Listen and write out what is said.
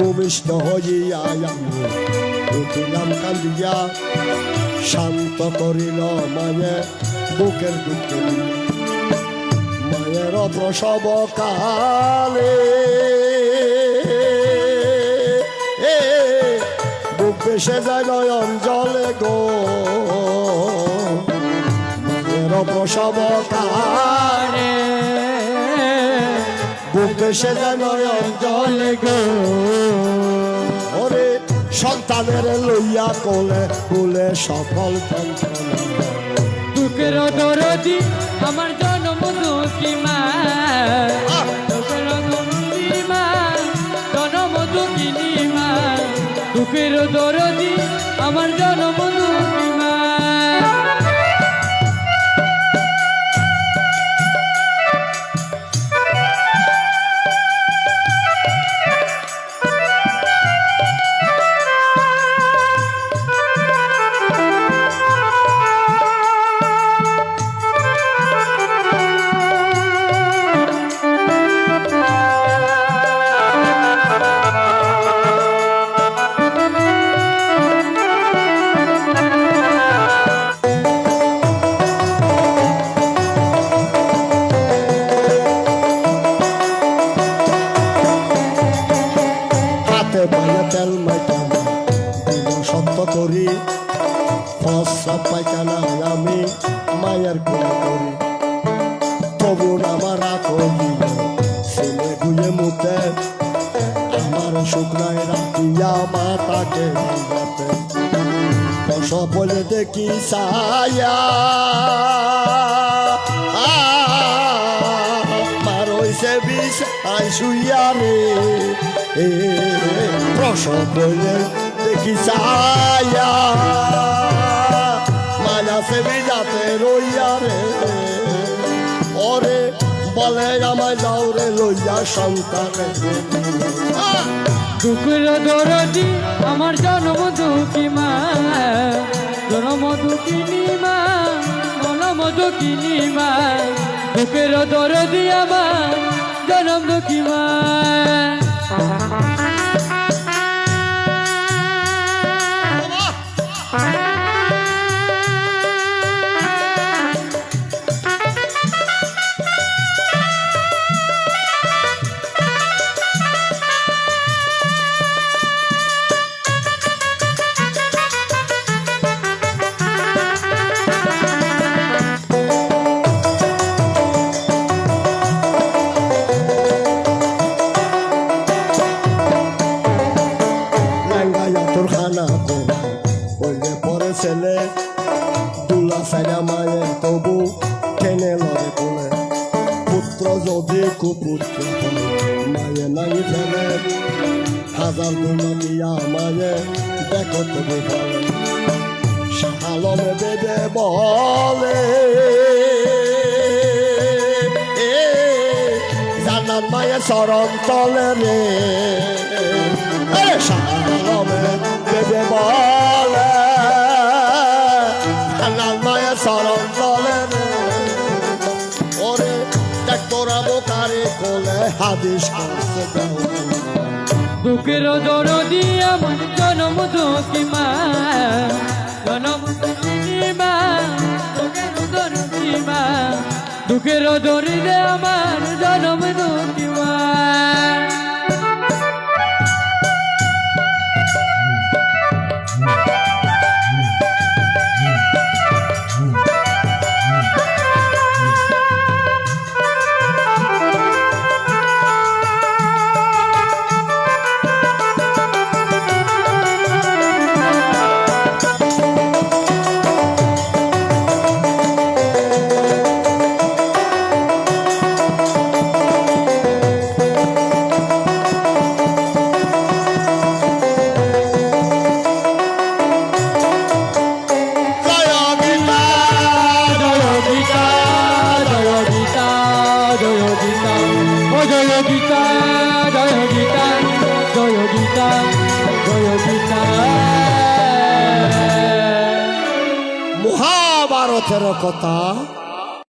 ভূমিষ্ঠ হইয়া উঠিলাম কান্দিয়া, শান্ত করিল মায়ে বুকের দুঃখে মায়ের প্রসব কালে বুক বেসে যায় নয়ন জলে গো। মায়ের প্রসব কালে বুক যায় নয়ন জলে গো। ওরে সন্তানের লইয়া কোলে কোলে সফল দুঃখের দরদি আমার জন্ম দুঃখী মা জন্ম দুঃখিনী মা। দুঃখের দরদি আমার জন্ম দুঃখী করি ফসা পাইকানা আমি মায়ের কোলে করি। তবু আমার কহিল ছেলে গুয়ে মুতে। আমার শুকনায় রাতিয়া মাতাকে বলে দেখি সায়া মারইছে বিষ, আই শুইয়া রে। প্রসব বলে দেখি সায়া মানাসে বিজাতে রইয়া রে ওরে বলে আমায় যাও রে লইয়া সন্তানের দুঃখের দরদি, আমার জন্ম দুঃখী মা। জন্ম দুঃখিনী মা, জন্ম দুঃখিনী মা। দরদি, আমার জন্ম দুঃখী মা। ছেলে, দুলা সাইডা মায়ে তবু টেনে লড়ে কোলে। পুত্র যদি কুপুত্র মায়ে নাই ফেলে। হাজার গুণ দিয়া মায়ে দেখো তবু বলে শাহালমে বেদে বলে, এ জানার মায়ে চরণ তলে রে শাহালমে দেখ কারে বোকারে কোলে হাদিস করছে বুকের দুঃখের দরদি আমার জনম দুঃখী মা। জনম মা দুঃখের দরদি দিয়ে আমার জনম দুঃখী মহাভারতের কথা।